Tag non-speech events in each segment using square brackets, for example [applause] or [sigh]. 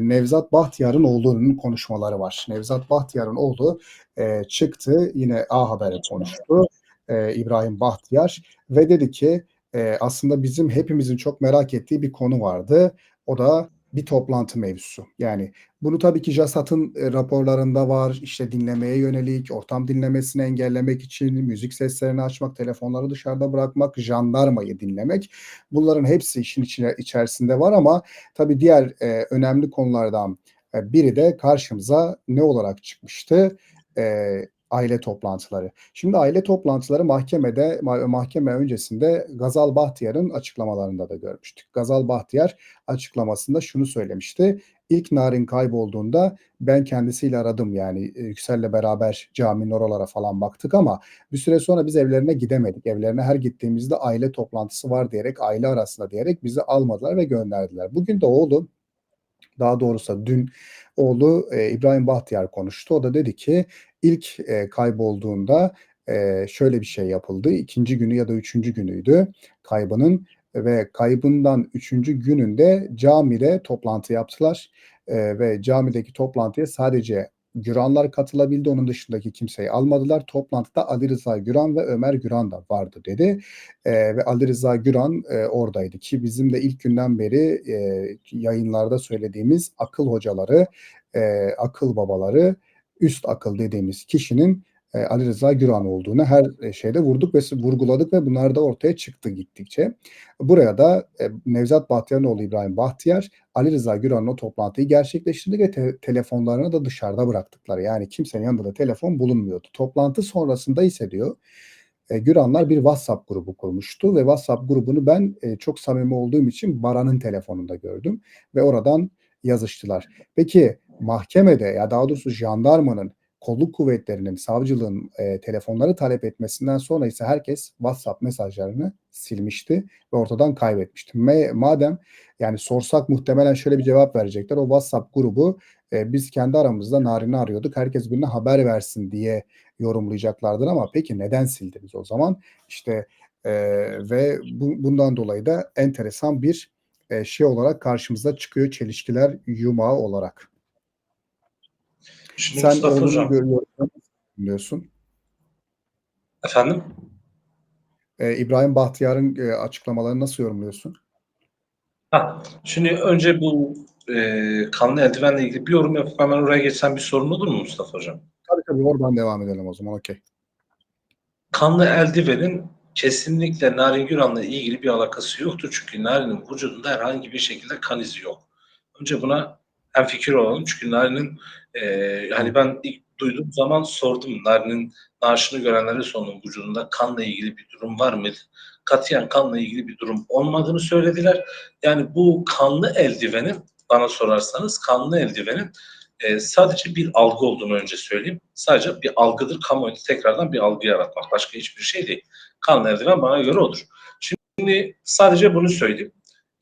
Nevzat Bahtiyar'ın oğlunun konuşmaları var. Nevzat Bahtiyar'ın oğlu e, çıktı yine A Haber'e konuştu. E, İbrahim Bahtiyar ve dedi ki e, aslında bizim hepimizin çok merak ettiği bir konu vardı. O da bir toplantı mevzusu. Yani bunu tabii ki JASAT'ın e, raporlarında var. İşte dinlemeye yönelik, ortam dinlemesini engellemek için müzik seslerini açmak, telefonları dışarıda bırakmak, jandarmayı dinlemek. Bunların hepsi işin içine, içerisinde var ama tabii diğer e, önemli konulardan e, biri de karşımıza ne olarak çıkmıştı? E, aile toplantıları. Şimdi aile toplantıları mahkemede ma- mahkeme öncesinde Gazal Bahtiyar'ın açıklamalarında da görmüştük. Gazal Bahtiyar açıklamasında şunu söylemişti. İlk Narin kaybolduğunda ben kendisiyle aradım yani e, Yüksel'le beraber caminin oralara falan baktık ama bir süre sonra biz evlerine gidemedik. Evlerine her gittiğimizde aile toplantısı var diyerek aile arasında diyerek bizi almadılar ve gönderdiler. Bugün de oğlu daha doğrusu dün oğlu e, İbrahim Bahtiyar konuştu. O da dedi ki ilk e, kaybolduğunda e, şöyle bir şey yapıldı. İkinci günü ya da üçüncü günüydü kaybının ve kaybından üçüncü gününde camide toplantı yaptılar. E, ve camideki toplantıya sadece Güranlar katılabildi. Onun dışındaki kimseyi almadılar. Toplantıda Ali Rıza Güran ve Ömer Güran da vardı dedi. E, ve Ali Rıza Güran e, oradaydı ki bizim de ilk günden beri e, yayınlarda söylediğimiz akıl hocaları, e, akıl babaları, üst akıl dediğimiz kişinin e, Ali Rıza Güran olduğunu her e, şeyde vurduk ve vurguladık ve bunlar da ortaya çıktı gittikçe. Buraya da e, Nevzat Bahtiyar'ın İbrahim Bahtiyar, Ali Rıza Güran'ın toplantıyı gerçekleştirdi ve te- telefonlarını da dışarıda bıraktıkları. Yani kimsenin yanında da telefon bulunmuyordu. Toplantı sonrasında ise diyor e, Güranlar bir WhatsApp grubu kurmuştu ve WhatsApp grubunu ben e, çok samimi olduğum için Baran'ın telefonunda gördüm ve oradan yazıştılar. Peki mahkemede ya daha doğrusu jandarmanın kolluk kuvvetlerinin, savcılığın e, telefonları talep etmesinden sonra ise herkes WhatsApp mesajlarını silmişti ve ortadan kaybetmişti. Me- madem yani sorsak muhtemelen şöyle bir cevap verecekler. O WhatsApp grubu e, biz kendi aramızda Narin'i arıyorduk. Herkes birine haber versin diye yorumlayacaklardır ama peki neden sildiniz o zaman? İşte e, ve bu, bundan dolayı da enteresan bir e, şey olarak karşımıza çıkıyor çelişkiler yumağı olarak. Şimdi Sen Mustafa oğlunu Hocam, görüyorsun, biliyorsun. efendim? Ee, İbrahim Bahtiyar'ın e, açıklamalarını nasıl yorumluyorsun? Ha, şimdi önce bu e, kanlı eldivenle ilgili bir yorum yapıp hemen oraya geçsem bir sorun olur mu Mustafa Hocam? Tabii tabii oradan devam edelim o zaman. Okey. Kanlı eldivenin kesinlikle Narin Güran'la ilgili bir alakası yoktur. Çünkü Narin'in vücudunda herhangi bir şekilde kan izi yok. Önce buna hem fikir olalım. Çünkü Narin'in e, hani ben ilk duyduğum zaman sordum. Narin'in naaşını görenlere sordum vücudunda kanla ilgili bir durum var mıydı? Katiyen kanla ilgili bir durum olmadığını söylediler. Yani bu kanlı eldivenin bana sorarsanız kanlı eldivenin e, sadece bir algı olduğunu önce söyleyeyim. Sadece bir algıdır. Kamuoyunda tekrardan bir algı yaratmak. Başka hiçbir şey değil. Kanlı eldiven bana göre odur. Şimdi sadece bunu söyleyeyim.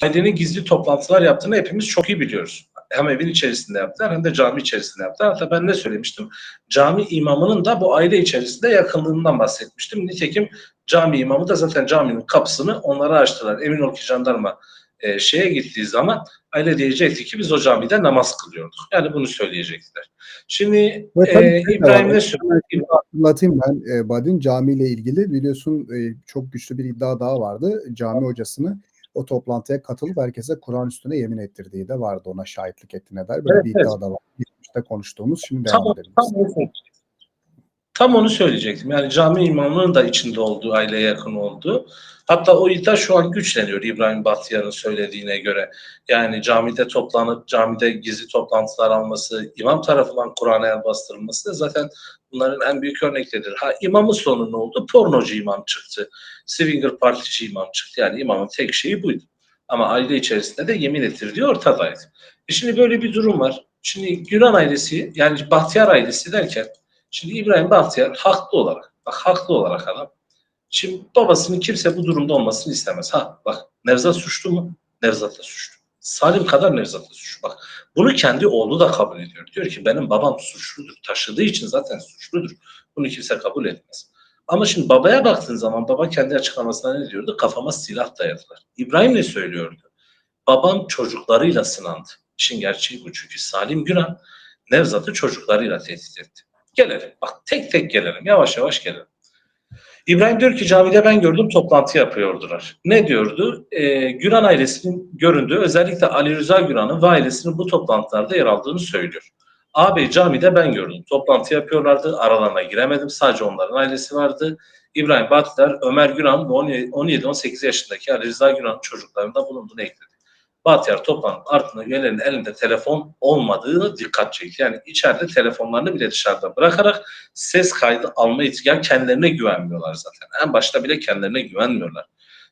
Ailenin gizli toplantılar yaptığını hepimiz çok iyi biliyoruz. Hem evin içerisinde yaptılar hem de cami içerisinde yaptılar. Hatta ben ne söylemiştim? Cami imamının da bu aile içerisinde yakınlığından bahsetmiştim. Nitekim cami imamı da zaten caminin kapısını onlara açtılar. Emin ol ki jandarma e, şeye gittiği zaman aile diyecekti ki biz o camide namaz kılıyorduk. Yani bunu söyleyecektiler. Şimdi tabii e, İbrahim ne söyledi? Hatırlatayım ben e, Badin camiyle ilgili biliyorsun e, çok güçlü bir iddia daha vardı. Cami hocasını o toplantıya katılıp herkese Kur'an üstüne yemin ettirdiği de vardı. Ona şahitlik ettiğine dair böyle Evet, bir evet. iddia da var. Geçmişte konuştuğumuz şimdi Tam, devam edelim. tam, onu, tam onu söyleyecektim. Yani cami imamının da içinde olduğu, aileye yakın olduğu. Hatta o iddia şu an güçleniyor İbrahim Bahtiyar'ın söylediğine göre. Yani camide toplanıp camide gizli toplantılar alması, imam tarafından Kur'an'a el bastırılması zaten bunların en büyük örnekleridir. Ha imamın sonu ne oldu? Pornocu imam çıktı. Swinger partici imam çıktı. Yani imamın tek şeyi buydu. Ama aile içerisinde de yemin ettirdiği ortadaydı. E şimdi böyle bir durum var. Şimdi Güran ailesi yani Bahtiyar ailesi derken şimdi İbrahim Bahtiyar haklı olarak bak haklı olarak adam Şimdi babasının kimse bu durumda olmasını istemez. Ha bak Nevzat suçlu mu? Nevzat da suçlu. Salim kadar Nevzat da suçlu. Bak bunu kendi oğlu da kabul ediyor. Diyor ki benim babam suçludur. Taşıdığı için zaten suçludur. Bunu kimse kabul etmez. Ama şimdi babaya baktığın zaman baba kendi açıklamasında ne diyordu? Kafama silah dayadılar. İbrahim ne söylüyordu? Babam çocuklarıyla sınandı. İşin gerçeği bu. Çünkü Salim Güran Nevzat'ı çocuklarıyla tehdit etti. Gelelim. Bak tek tek gelelim. Yavaş yavaş gelelim. İbrahim diyor ki camide ben gördüm toplantı yapıyordular. Ne diyordu? Ee, Güran ailesinin göründüğü özellikle Ali Rıza Güran'ın ve ailesinin bu toplantılarda yer aldığını söylüyor. Ağabey camide ben gördüm. Toplantı yapıyorlardı. Aralarına giremedim. Sadece onların ailesi vardı. İbrahim Bahtiyar, Ömer Güran ve 17-18 yaşındaki Ali Rıza Güran'ın çocuklarında bulunduğunu ekledi. Bahtiyar toplantı ardından üyelerin elinde telefon olmadığını dikkat çekti. Yani içeride telefonlarını bile dışarıda bırakarak ses kaydı alma ihtiyacı kendilerine güvenmiyorlar zaten. En başta bile kendilerine güvenmiyorlar.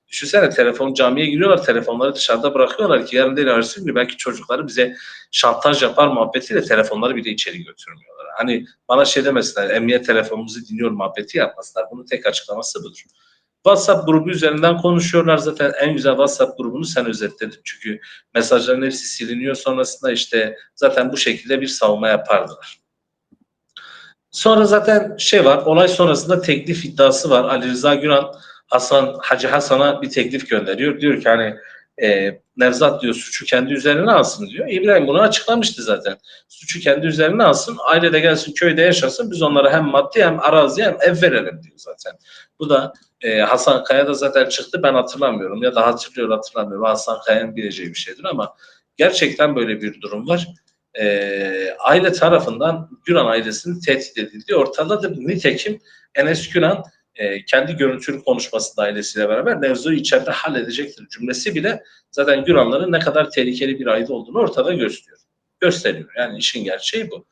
Düşünsene telefon camiye giriyorlar, telefonları dışarıda bırakıyorlar ki yarın değil ertesi gün belki çocukları bize şantaj yapar muhabbetiyle telefonları bile içeri götürmüyorlar. Hani bana şey demesinler, emniyet telefonumuzu dinliyor muhabbeti yapmasınlar. Bunun tek açıklaması budur. WhatsApp grubu üzerinden konuşuyorlar zaten en güzel WhatsApp grubunu sen özetledin. Çünkü mesajların hepsi siliniyor sonrasında işte zaten bu şekilde bir savunma yapardılar. Sonra zaten şey var olay sonrasında teklif iddiası var. Ali Rıza Güran Hasan Hacı Hasan'a bir teklif gönderiyor. Diyor ki hani e, Nevzat diyor suçu kendi üzerine alsın diyor. İbrahim bunu açıklamıştı zaten. Suçu kendi üzerine alsın. Aile de gelsin köyde yaşasın. Biz onlara hem maddi hem arazi hem ev verelim diyor zaten. Bu da e, Hasan Kaya da zaten çıktı. Ben hatırlamıyorum ya da hatırlıyor hatırlamıyorum. Hasan Kaya'nın bileceği bir şeydir ama gerçekten böyle bir durum var. E, aile tarafından Güran ailesinin tehdit edildiği ortadadır. Nitekim Enes Güran e, kendi görüntülü konuşmasında ailesiyle beraber mevzuyu içeride halledecektir cümlesi bile zaten Güranların ne kadar tehlikeli bir aile olduğunu ortada gösteriyor. Gösteriyor. Yani işin gerçeği bu.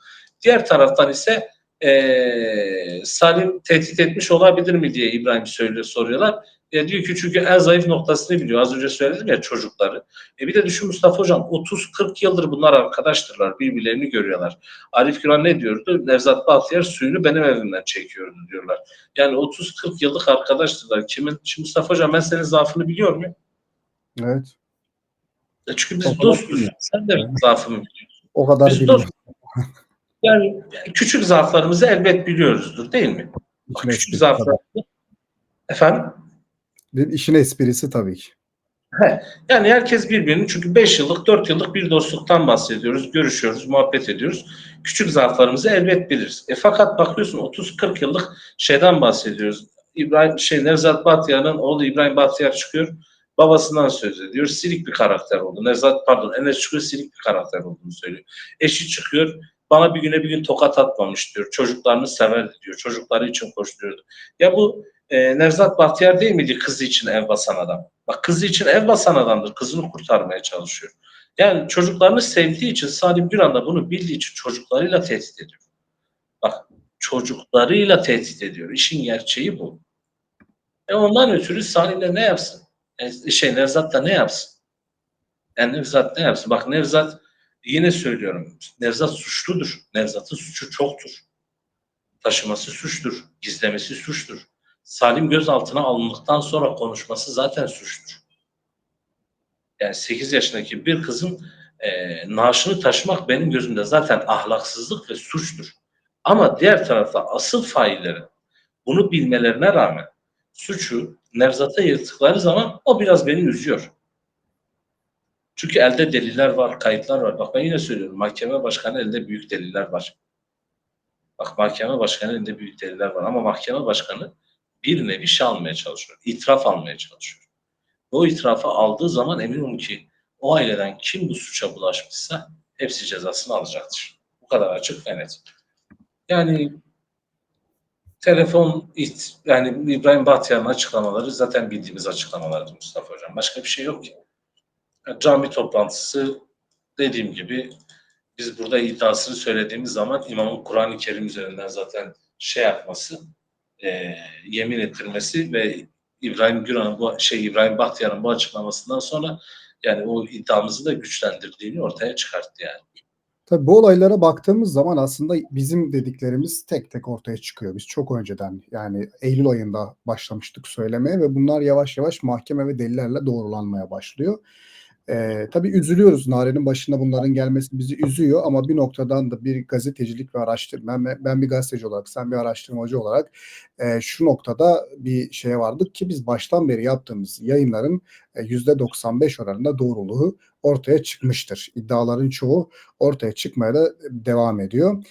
Diğer taraftan ise e, Salim tehdit etmiş olabilir mi diye İbrahim söylüyor, soruyorlar. E, diyor ki çünkü en zayıf noktasını biliyor. Az önce söyledim ya çocukları. E, bir de düşün Mustafa Hocam 30-40 yıldır bunlar arkadaştırlar. Birbirlerini görüyorlar. Arif Güran ne diyordu? Nevzat Bahtiyar suyunu benim evimden çekiyordu diyorlar. Yani 30-40 yıllık arkadaştırlar. Kimin? Şimdi Mustafa Hocam ben senin zaafını biliyor muyum? Evet. E, çünkü biz O dostuz. Sen de benim zaafımı biliyorsun. O kadar Biz bilmiyorum. Yani küçük zaaflarımızı elbet biliyoruzdur değil mi? İşin küçük zaaflarımızı. Efendim? İşin esprisi tabii ki. [laughs] Yani herkes birbirini çünkü 5 yıllık 4 yıllık bir dostluktan bahsediyoruz. Görüşüyoruz, muhabbet ediyoruz. Küçük zaaflarımızı elbet biliriz. E fakat bakıyorsun 30-40 yıllık şeyden bahsediyoruz. İbrahim şey Nevzat Bahtiyar'ın oğlu İbrahim Bahtiyar çıkıyor. Babasından söz ediyor. Silik bir karakter oldu. Nevzat pardon Enes çıkıyor silik bir karakter olduğunu söylüyor. Eşi çıkıyor. Bana bir güne bir gün tokat atmamış diyor. Çocuklarını severdi diyor. Çocukları için koşturuyordu. Ya bu e, Nevzat Bahtiyar değil miydi kızı için ev basan adam? Bak kızı için ev basan adamdır. Kızını kurtarmaya çalışıyor. Yani çocuklarını sevdiği için Salim Güran da bunu bildiği için çocuklarıyla tehdit ediyor. Bak çocuklarıyla tehdit ediyor. İşin gerçeği bu. E ondan ötürü Salim'le ne yapsın? E, şey Nevzat da ne yapsın? Yani Nevzat ne yapsın? Bak Nevzat yine söylüyorum. Nevzat suçludur. Nevzat'ın suçu çoktur. Taşıması suçtur. Gizlemesi suçtur. Salim gözaltına alındıktan sonra konuşması zaten suçtur. Yani 8 yaşındaki bir kızın e, naaşını taşımak benim gözümde zaten ahlaksızlık ve suçtur. Ama diğer tarafta asıl faillerin bunu bilmelerine rağmen suçu Nevzat'a yırttıkları zaman o biraz beni üzüyor. Çünkü elde deliller var, kayıtlar var. Bak ben yine söylüyorum. Mahkeme başkanı elinde büyük deliller var. Bak mahkeme başkanı elinde büyük deliller var. Ama mahkeme başkanı bir nevi şey almaya çalışıyor. İtiraf almaya çalışıyor. O itirafı aldığı zaman eminim ki o aileden kim bu suça bulaşmışsa hepsi cezasını alacaktır. Bu kadar açık ve net. Yani telefon it, yani İbrahim Bahtiyar'ın açıklamaları zaten bildiğimiz açıklamalardı Mustafa Hocam. Başka bir şey yok ki. Yani cami toplantısı dediğim gibi biz burada iddiasını söylediğimiz zaman imamın Kur'an-ı Kerim üzerinden zaten şey yapması, e, yemin ettirmesi ve İbrahim Güran'ın bu şey İbrahim Bahtiyar'ın bu açıklamasından sonra yani o iddiamızı da güçlendirdiğini ortaya çıkarttı yani. Tabii bu olaylara baktığımız zaman aslında bizim dediklerimiz tek tek ortaya çıkıyor. Biz çok önceden yani Eylül ayında başlamıştık söylemeye ve bunlar yavaş yavaş mahkeme ve delillerle doğrulanmaya başlıyor. Eee, tabii üzülüyoruz. Naren'in başına bunların gelmesi bizi üzüyor ama bir noktadan da bir gazetecilik ve araştırma ben ben bir gazeteci olarak, sen bir araştırmacı olarak, eee, şu noktada bir şeye vardık ki biz baştan beri yaptığımız yayınların, eee, %95 oranında doğruluğu ortaya çıkmıştır. İddiaların çoğu ortaya çıkmaya da devam ediyor.